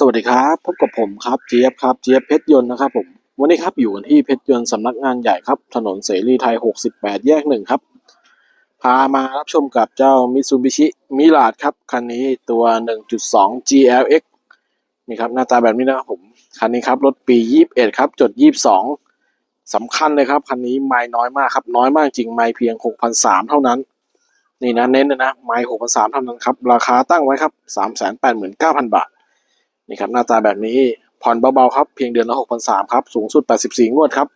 สวัสดีครับพบกับผมครับเจี๊ยบครับเจี๊ยบเพชรยนต์นะครับผมวันนี้ครับอยู่กันที่เพชรยนต์สำนักงานใหญ่ครับถนนเสรีไทย 68 แยกหนึ่งครับ พามารับชมกับเจ้า Mitsubishi m i r a g ครับ คันนี้ตัว 1.2 GLX นี่ครับหน้าตาแบบนี้นะครับผม คันนี้ครับ รถปี 21 ครับ จด 22สำคัญเลยครับ คันนี้ไม่น้อยมากครับ น้อยมากจริงไม่เพียง 6,300 เท่านั้น นี่นะเน้นเลยนะไม่6,300 เท่านั้นครับ ราคาตั้งไว้ครับ 389,000 บาท นี่ครับหน้าตาแบบนี้ผ่อนเบาๆครับเพียงเดือนละ6,300ครับสูงสุด 84 งวดครับ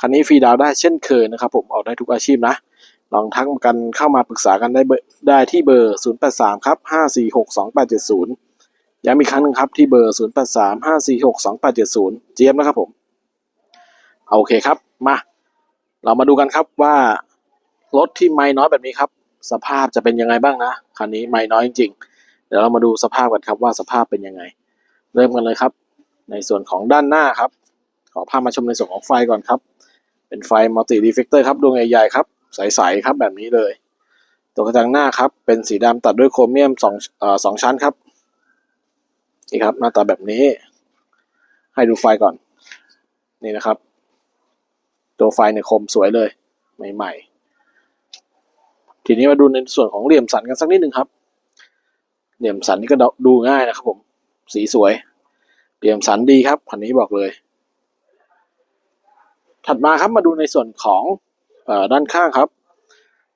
คันนี้ฟรีดาวได้เช่นเคยนะครับ ผมออกได้ทุกอาชีพนะลองทักกันเข้ามาปรึกษากันได้ได้ที่เบอร์ 083 ครับ 5462870 ย้ำอีกครั้งหนึงครับที่เบอร์ 083 5462870 เจี๊ยบนะครับผม โอเคครับ มา เรามาดูกันครับว่ารถที่ไม่น้อยแบบนี้ครับ สภาพจะเป็นยังไงบ้างนะ คันนี้ไม่น้อยจริงๆ เดี๋ยวเรามาดูสภาพกันครับว่าสภาพเป็นยังไง เริ่มกันเลยครับ ในส่วนของด้านหน้าครับ ขอพามาชมในส่วนของไฟก่อนครับ เป็นไฟมัลติรีเฟกเตอร์ครับดวงใหญ่ๆครับ ใสๆครับแบบนี้เลย ตัวกระจังหน้าครับ เป็นสีดำตัดด้วยโครเมียมสองอสองชั้นครับนี่ครับหน้าตาแบบนี้ ให้ดูไฟก่อน นี่นะครับ ตัวไฟเนี่ยคมสวยเลย ใหม่ๆ ทีนี้มาดูในส่วนของเหลี่ยมสันกันสักนิดหนึ่งครับ เหลี่ยมสันนี่ก็ดูง่ายนะครับผม สีสวยเหลี่ยมสันดีครับคันนี้บอกเลย ถัดมาครับมาดูในส่วนของอด้านข้างครับ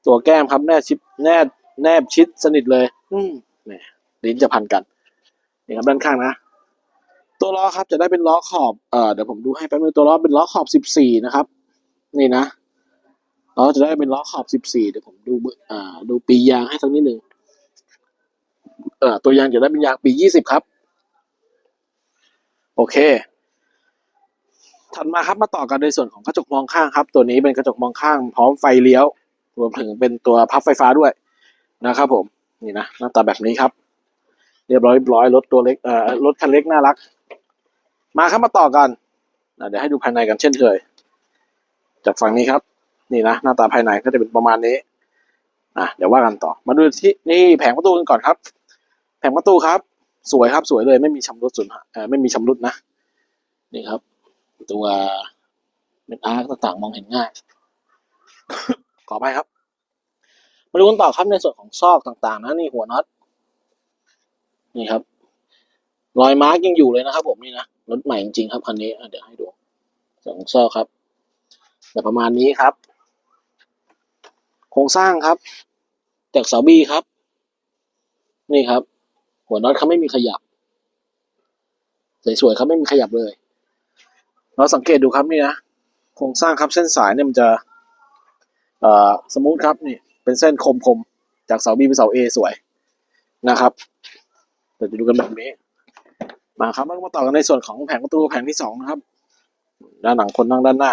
ตัวแก้มครับแนบชิดแนบแนบชิดสนิทเลย อืมนี่ลิ้นจะพันกันนี่ครับด้านข้างนะตัวล้อครับจะได้เป็นล้อขอบเอ่อเดี๋ยวผมดูให้แป๊บนึงตัวล้อเป็นล้อขอบสิบสี่นะครับ นี่นะล้อจะได้เป็นล้อขอบสิบสี่เดี๋ยวผมดูอ่าดูปียางให้สักนิดหนึ่งเอ่อตัวยางจะได้เป็นยางปียี่สิบครับ โอเค ถัดมาครับมาต่อกันในส่วนของกระจกมองข้างครับ ตัวนี้เป็นกระจกมองข้างพร้อมไฟเลี้ยวรวมถึงเป็นตัวพับไฟฟ้าด้วยนะครับผมนี่นะหน้าตาแบบนี้ครับ เรียบร้อยร้อยรถตัวเล็กเอ่อรถคันเล็กน่ารัก มาครับมาต่อกันเดี๋ยวให้ดูภายในกันเช่นเคย จากฝั่งนี้ครับ นี่นะหน้าตาภายในก็จะเป็นประมาณนี้อะเดี๋ยวว่ากันต่อ มาดูที่นี่แผงประตูกันก่อนครับ แผงประตูครับ สวยครับสวยเลยไม่มีชำรุดส่วนเอ่อไม่มีชำรุดนะนี่ครับ ตัวเป็นอาร์คต่างๆมองเห็นง่าย ขอไปครับ มาดูกันต่อครับในส่วนของซอกต่างๆ นะนี่หัวน็อตนี่ครับ รอยมาร์กยังอยู่เลยนะครับ ผมนี่นะรถใหม่จริงๆครับคันนี้เดี๋ยวให้ดูส่วนของซอกครับแต่ประมาณนี้ครับ โครงสร้างครับจากเสาบีครับ นี่ครับ หัวน็อตเขาไม่มีขยับสวยๆครับไม่มีขยับเลย เราสังเกตดูครับนี่นะโครงสร้างครับเส้นสายเนี่ยมันจะเอ่อสมูทครับนี่เป็นเส้นคมคมๆจากเสาบีไปเสาเอสวยนะครับเดี๋ยวจะดูกันแบบนี้ มาครับมาต่อกันในส่วนของแผงประตูแผงที่สองนะครับ ด้านหลังคนนั่งด้านหน้า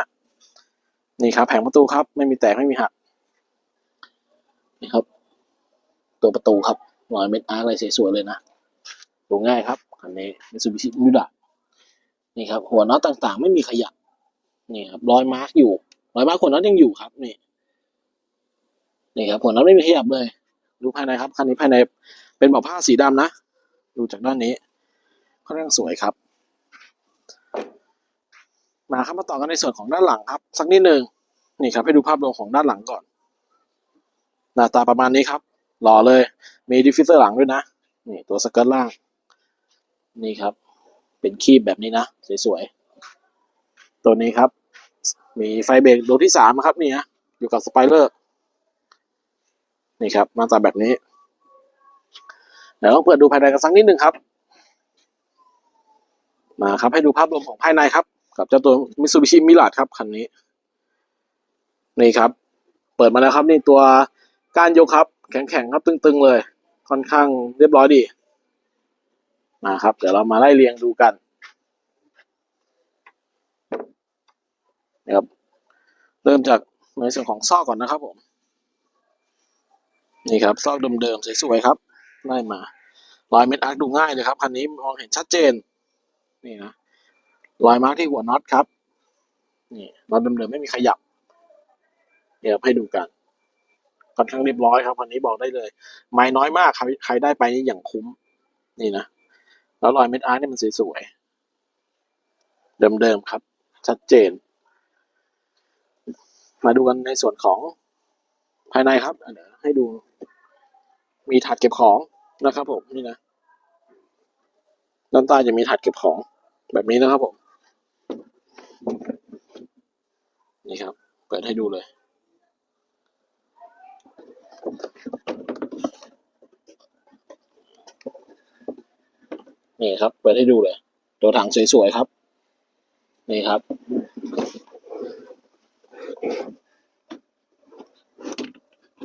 นี่ครับ แผงประตูครับ ไม่มีแตกไม่มีหักนี่ครับ ตัวประตูครับ รอยเม็ดอาร์อะไรสวยๆเลยนะดูง่ายครับคันนี้มิซูบิชิมิดะนี่ครับ หัวน็อตต่างๆ ไม่มีขยับนี่ครับรอยมาร์กอยู่รอยมาร์กหัวน็อตยังอยู่ครับนี่นี่ครับหัวน็อตไม่มีขยับเลย ดูภายในครับคันนี้ภายในเป็นเบาะผ้าสีดำนะ ดูจากด้านนี้ค่อนข้างสวยครับ มาครับมาต่อกันในส่วนของด้านหลังครับ สักนิดหนึ่งนี่ครับ ให้ดูภาพรวมของด้านหลังก่อน หน้าตาประมาณนี้ครับ หล่อเลย มีดิฟฟิวเซอร์หลังด้วยนะ นี่ตัวสเกิร์ตล่าง นี่ครับ เป็นคีบแบบนี้นะ สวยๆ ตัวนี้ครับ มีไฟเบรกตัวที่สามครับนี่นะอยู่กับสไปเลอร์ นี่ครับหน้าตาแบบนี้ เดี๋ยวต้องเปิดดูภายในกันสักนิดหนึ่งครับ มาครับให้ดูภาพรวมของภายในครับ กับเจ้าตัว Mitsubishi Mirage ครับคันนี้ นี่ครับ เปิดมาแล้วครับ นี่ตัวกานยกครับ แข็งๆครับตึงๆเลย ค่อนข้างเรียบร้อยดีมาครับ เดี๋ยวเรามาไล่เรียงดูกันนะครับเริ่มจากในส่วนของซอกก่อนนะครับผมนี่ครับซอกเดิมๆสวยๆครับไล่มารอยเม็ดอาร์คดูง่ายเลยครับคันนี้มองเห็นชัดเจนนี่นะรอยมาร์กที่หัวน็อตครับนี่น็อตเดิมๆไม่มีขยับ เดี๋ยวให้ดูกัน ค่อนข้างเรียบร้อยครับคันนี้บอกได้เลย ไม่น้อยมากใครใครได้ไปนี่อย่างคุ้ม นี่นะ แล้วรอยเม็ดอาร์ตเนี่ยมันสวยๆเดิมๆครับ ชัดเจน มาดูกันในส่วนของภายในครับอะเดี๋ยวให้ดู มีถาดเก็บของนะครับผมนี่นะด้านใต้จะมีถาดเก็บของแบบนี้นะครับผม นี่ครับ เปิดให้ดูเลย นี่ครับ เปิดให้ดูเลย ตัวถังสวยๆครับ นี่ครับ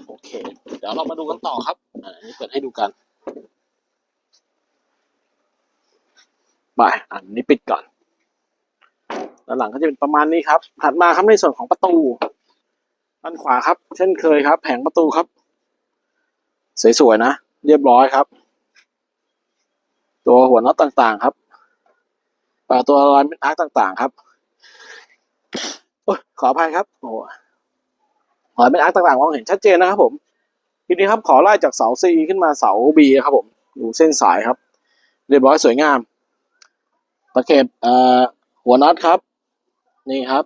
โอเค เดี๋ยวเรามาดูกันต่อครับ อันนี้เปิดให้ดูกัน ไป อันนี้ปิดก่อนด้านหลังก็จะเป็นประมาณนี้ครับ ถัดมาครับในส่วนของประตูด้านขวาครับ เช่นเคยครับ แผงประตูครับ สวยๆนะ เรียบร้อยครับ ตัวหัวน็อตต่างๆครับอ่าตัวรอยเป็นอาร์คต่างๆ ครับโอ้ยขออภัยครับโอ้รอยเป็นอาร์คต่างๆมองเห็นชัดเจนนะครับ ผมทีนี้ครับขอไล่จากเสา C ขึ้นมาเสา B ครับ ผมดูเส้นสายครับ เรียบร้อยสวยงามตะเข็บเอ่อหัวน็อตครับ นี่ครับ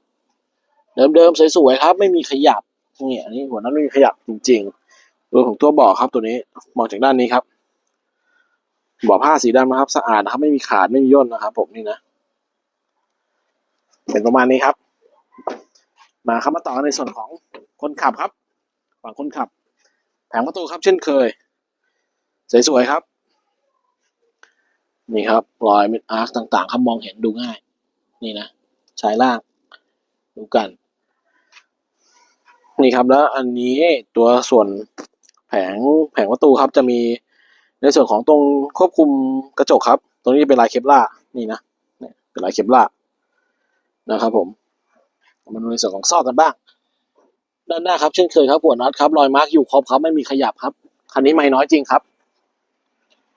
เดิมๆสวยๆครับ ไม่มีขยับนี่อันนี้หัวน็อตไม่มีขยับจริง ๆ ตัวของตัวเบาะครับตัวนี้มองจากด้านนี้ครับเบาะผ้าสีดำนะครับ สะอาดนะครับ ไม่มีขาดไม่มีย่นนะครับผมนี่นะ เป็นประมาณนี้ครับ มาครับมาต่อกันในส่วนของคนขับครับ ฝั่งคนขับ แผงประตูครับ เช่นเคย สวยๆครับ นี่ครับรอยเม็ดอาร์คต่างๆ ครับมองเห็นดูง่าย นี่นะชายล่าง ดูกัน นี่ครับแล้วอันนี้ตัวส่วน แผงแผงประตูครับจะมีในส่วนของตรงควบคุมกระจกครับ ตรงนี้เป็นลายเคปล่าร์นี่นะเนี่เป็นลายเคปล่าร์นะครับผมมาดูในส่วนของซอกกันบ้าง ด้านหน้าครับเช่นเคยครับหัวน็อตครับรอยมาร์กอยู่ครบครับไม่มีขยับครับคันนี้ไม่น้อยจริงครับ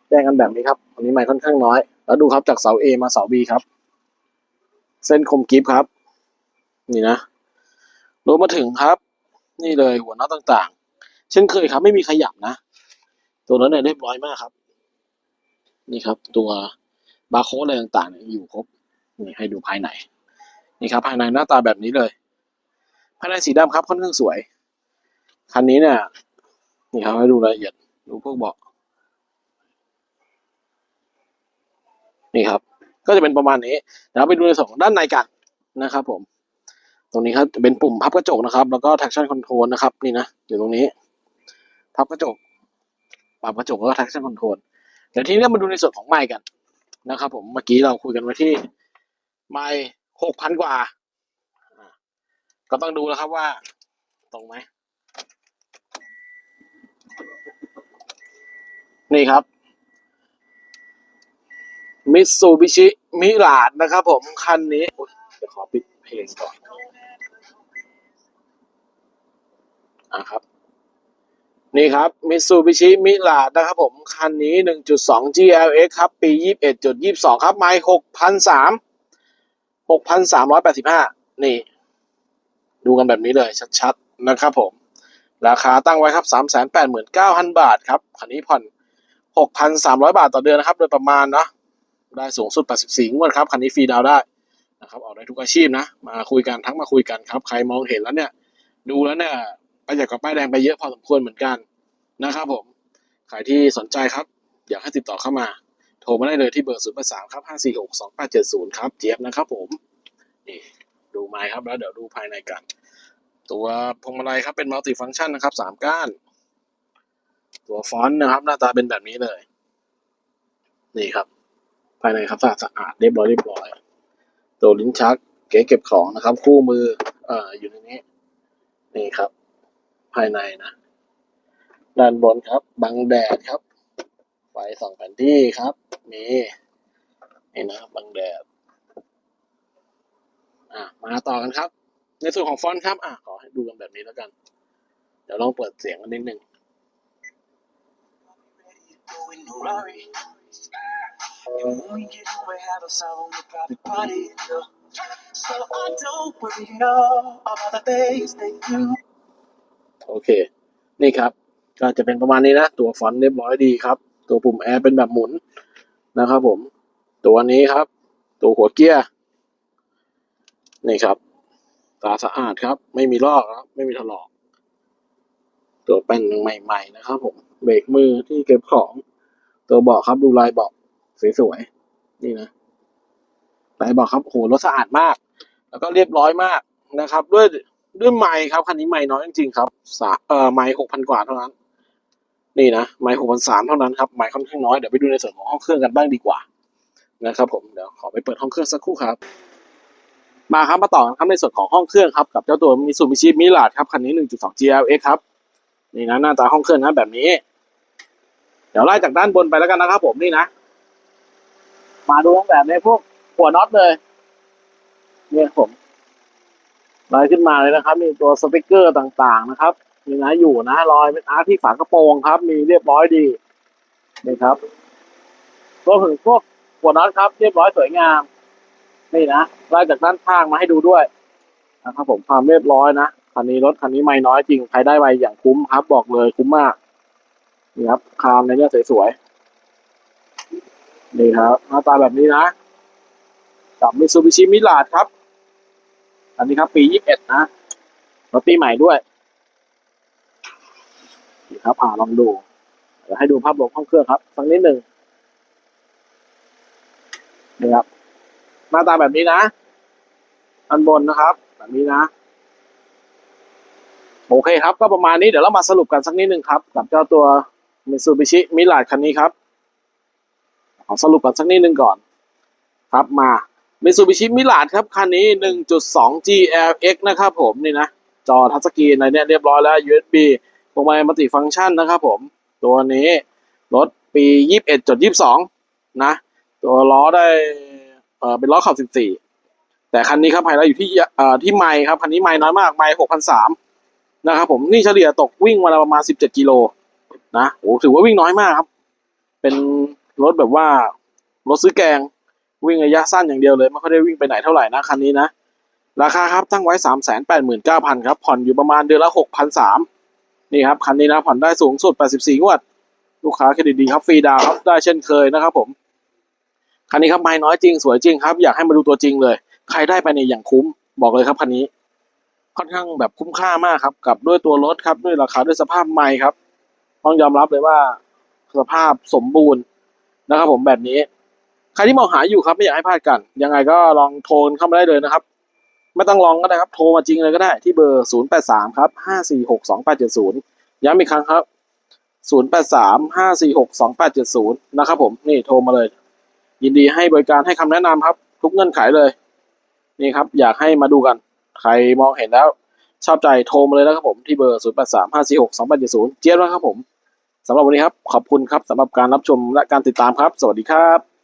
แจ้งกันแบบนี้ครับอันนี้ไม่ค่อนข้างน้อย แล้วดูครับจากเสา A มาเสา B ครับ เส้นคมกิฟครับ นี่นะรวมมาถึงครับ นี่เลยหัวน็อตต่าง เช่นเคยครับ ไม่มีขยับนะ ตัวนั้นเนี่ยเรียบร้อยมากครับ นี่ครับ ตัวบาร์โค้ดอะไรต่างๆอยู่ครบนี่ให้ดูภายในนี่ครับ ภายในหน้าตาแบบนี้เลย ภายในสีดำครับค่อนข้างสวย คันนี้เนี่ยนี่ครับให้ดูรายละเอียดดูพวกเบาะนี่ครับ ก็จะเป็นประมาณนี้เดี๋ยวไปดูในส่วนของด้านในกันนะครับ ผม ตรงนี้ครับเป็นปุ่มพับกระจกนะครับ แล้วก็ traction control นะครับ นี่นะ อยู่ตรงนี้ พับกระจกปรับกระจกแล้วก็ traction control เดี๋ยวทีนี้มาดูในส่วนของไมค์กันนะครับ ผมเมื่อกี้เราคุยกันไว้ที่ไมค์หกพันกว่า ก็ต้องดูแล้วครับว่า ตรงไหม นี่ครับมิตซูบิชิมิลาดนะครับผม คันนี้อุ๊ยเดี๋ยวขอปิดเพลงก่อนอะครับ นี่ครับ Mitsubishi m i r a นะครับผม คันนี้ 1.2 GLX ครับ ปี 21.22 ครับ ไมล์6,300 6,385 นี่ ดูกันแบบนี้เลยชัดๆ นะครับผม ราคาตั้งไว้ครับ 389,000 บาทครับ คันนี้ผ่อน 6,300 บาทต่อเดือนนะครับ โดยประมาณเนาะได้สูงสุด 84 งวดครับ คันนี้ฟรีดาวได้นะครับออกได้ทุกอาชีพนะ มาคุยกัน ทั้งมาคุยกันครับ ใครมองเห็นแล้วเนี่ย ดูแล้วเนี่ย ประหยัดกับป้ายแดงไปเยอะพอสมควรเหมือนกันนะครับผมใครที่สนใจครับ อยากให้ติดต่อเข้ามา โทรมาได้เลยที่เบอร์0 8 3ครับ546 2870ครับเจี๊ยบนะครับผมนี่ดูไม้ครับแล้วเดี๋ยวดูภายในกัน ตัวพวงมาลัยครับเป็นมัลติฟัง c t ชันนะครับสามก้าน ตัวฟอนต์นะครับ หน้าตาเป็นแบบนี้เลย นี่ครับ ภายในครับสะอาดสะอาดเรียบร้อยเรียบร้อยตัวลิ้นชัก เก๋เก็บของนะครับ คู่มือเอ่ออยู่ในนี้ นี่ครับ ภายในนะ ด้านบนครับ บังแดดครับ ไฟสองแผ่นที่ครับ มีนี่นะ บังแดด อะ มาต่อกันครับ ในส่วนของฟอนต์ครับ อะ ขอให้ดูกันแบบนี้แล้วกัน เดี๋ยวลองเปิดเสียงกันนิดนึง going Ferrari. โอเค นี่ครับ ก็จะเป็นประมาณนี้นะ ตัวฟอนต์เรียบร้อยดีครับ ตัวปุ่มแอร์เป็นแบบหมุนนะครับผม ตัวนี้ครับ ตัวหัวเกียร์ นี่ครับ ตาสะอาดครับ ไม่มีลอกครับ ไม่มีถลอก ตัวเป็นใหม่ๆนะครับผม เบรกมือที่เก็บของ ตัวเบาะครับดูลายเบาะสวยๆ นี่นะลายเบาะครับโหรถสะอาดมาก แล้วก็เรียบร้อยมากนะครับ ด้วย ด้วยไม้ครับคันนี้ไม้น้อยจริงๆครับสาเอ่อไม้หกพันกว่าเท่านั้น นี่นะไม้หกพันสามเท่านั้นครับไม้ค่อนข้างน้อยเดี๋ยวไปดูในส่วนของห้องเครื่องกันบ้างดีกว่านะครับผมเดี๋ยวขอไปเปิดห้องเครื่องสักครู่ครับมาครับมาต่อครับในส่วนของห้องเครื่องครับกับเจ้าตัวมิ t ูบิชิมิลาดครับคันนี้ 1.2 GLX ครับนี่นะหน้าตาห้องเครื่องนะแบบนี้ เดี๋ยวไล่จากด้านบนไปแล้วกันนะครับ ผมนี่นะ มาดูตั้งแต่ในพวกหัวน็อตเลยเนี่ยผม ไล่ขึ้นมาเลยนะครับ มีตัวสติกเกอร์ต่างๆนะครับนี่นะอยู่นะรอยเป็นอาร์ที่ฝากระโปรงครับ มีเรียบร้อยดีนี่ครับรวมถึงพวกหัวน็อตครับ เรียบร้อยสวยงามนี่นะไล่จากด้านข้างมาให้ดูด้วยนะครับผมความเรียบร้อยนะคันนี้รถคันนี้ไม่น้อยจริงใครได้ไปอย่างคุ้มครับ บอกเลยคุ้มมากนี่ครับคานในเนี้ยสวยๆนี่ครับหน้าตาแบบนี้นะกับมิ t ซูบิชิมิลาดครับ อันนี้ครับปียี่สิบเอ็ดนะรถปีใหม่ด้วยนี่ครับ อ่าลองดูเดี๋ยวให้ดูภาพรวมห้องเครื่องครับสักนิดหนึ่งนี่ครับ หน้าตาแบบนี้นะอันบนนะครับ แบบนี้นะ โอเคครับ ก็ประมาณนี้เดี๋ยวเรามาสรุปกันสักนิดหนึ่งครับ กับเจ้าตัว Mitsubishi m i r a คันนี้ครับขอสรุปกันสักนิดหนึ่งก่อน ครับมา Mitsubishi m i r a ครับ คันนี้ 1.2 GLX นะครับผม นี่นะ จอทัชสกรีนอะไรเนี่ยเรียบร้อยแล้ว USB พวงมาลัยมัลติฟังก์ชันนะครับผม ตัวนี้ รถปี 21.22 นะ ตัวล้อได้เออเป็นล้อขอบ 14 แต่คันนี้ครับไฮไลท์อยู่ที่เอ่อที่ไมล์ครับ คันนี้ไมล์น้อยมาก ไมล์6,003นะครับผม นี่เฉลี่ยตกวิ่งวันละประมาณ 17 กิโลนะโอ้ถือว่าวิ่งน้อยมากครับ เป็นรถแบบว่ารถซื้อแกง วิ่งระยะสั้นอย่างเดียวเลยไม่ค่อยได้วิ่งไปไหนเท่าไหร่นะคันนี้นะ ราคาครับตั้งไว้ 389,000ครับผ่อนอยู่ประมาณเดือนละ6,003นี่ครับคันนี้นะผ่อนได้สูงสุด 84 งวด ลูกค้าเครดิตดีครับฟรีดาวครับได้เช่นเคยนะครับผมคันนี้ครับไม้น้อยจริงสวยจริงครับอยากให้มาดูตัวจริงเลย ใครได้ไปเนี่อย่างคุ้มบอกเลยครับคันนี้ ค่อนข้างแบบคุ้มค่ามากครับกับด้วยตัวรถครับด้วยราคาด้วยสภาพไม้ครับ ต้องยอมรับเลยว่าสภาพสมบูรณ์นะครับผมแบบนี้ ใครที่มองหาอยู่ครับไม่อยากให้พลาดกัน ยังไงก็ลองโทรเข้ามาได้เลยนะครับ ไม่ต้องลองก็ได้ครับ โทรมาจริงเลยก็ได้ที่เบอร์ 0 8 3 ครับ 5 4 6 2 8 7 0 ย้ำอีกครั้งครับ 0 8 3 5 4 6 2 8 7 0 นะครับผมนี่โทรมาเลย ยินดีให้บริการให้คำแนะนำครับ ทุกเงื่อนไขเลย นี่ครับ อยากให้มาดูกัน ใครมองเห็นแล้ว ชอบใจโทรมาเลยนะครับผมที่เบอร์ 0 8 3 5 4 6 2 8 7 0 เจี๊ยบแล้วครับผมสำหรับวันนี้ครับ ขอบคุณครับสำหรับการรับชมและการติดตามครับ สวัสดีครับ